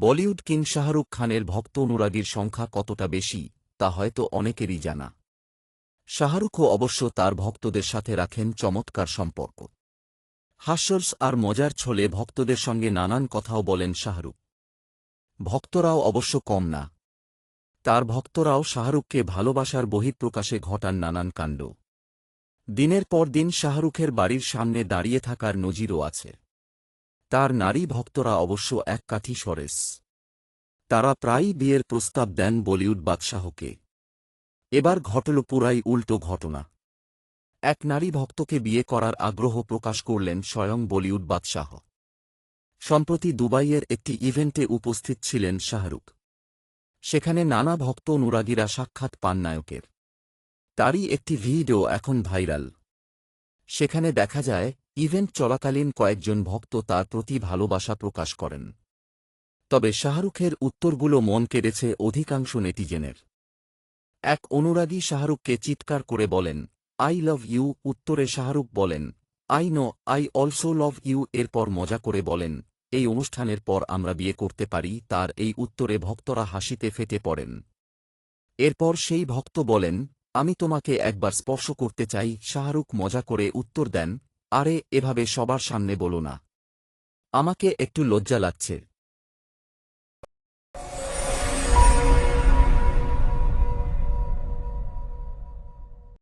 Bollywood king Shahrukh খানের ভক্ত অনুরাগীর সংখ্যা কতটা বেশি, তা হয়তো অনেকেরই জানা। শাহরুখও অবশ্য তার ভক্তদের সাথে রাখেন চমৎকার সম্পর্ক। হাস্যর্স আর মজার ছলে ভক্তদের সঙ্গে নানান কথাও বলেন শাহরুখ। ভক্তরাও অবশ্য কম না। তার ভক্তরাও শাহরুখকে ভালোবাসার বহিঃপ্রকাশে ঘটান নানান কাণ্ড। দিনের পর দিন শাহরুখের বাড়ির সামনে দাঁড়িয়ে থাকার নজিরও আছে। তার নারী ভক্তরা অবশ্য এক কাঠি সরেস তারা প্রায়ই বিয়ের প্রস্তাব দেন বলিউড বাদশাহকে। এবার ঘটল পুরাই উল্টো ঘটনা। এক নারী ভক্তকে বিয়ে করার আগ্রহ প্রকাশ করলেন স্বয়ং বলিউড বাদশাহ। সম্প্রতি দুবাইয়ের একটি ইভেন্টে উপস্থিত ছিলেন শাহরুখ। সেখানে নানা ভক্ত অনুরাগীরা সাক্ষাৎ পান নায়কের। তারই একটি ভিডিও এখন ভাইরাল। সেখানে দেখা যায় ইভেন্ট চলাকালীন কয়েকজন ভক্ত তার প্রতি ভালোবাসা প্রকাশ করেন। তবে শাহরুখের উত্তরগুলো মন কেড়েছে অধিকাংশ নেটিজেনের। এক অনুরাগী শাহরুখকে চিৎকার করে বলেন, আই লাভ ইউ। উত্তরে শাহরুখ বলেন, I know, I also love you. এরপর মজা করে বলেন, এই অনুষ্ঠানের পর আমরা বিয়ে করতে পারি। তার এই উত্তরে ভক্তরা হাসিতে ফেটে পড়েন। এরপর সেই ভক্ত বলেন, আমি তোমাকে একবার স্পর্শ করতে চাই। শাহরুখ মজা করে উত্তর দেন আরে এভাবে সবার সামনে বলো না। আমাকে একটু লজ্জা লাগছে।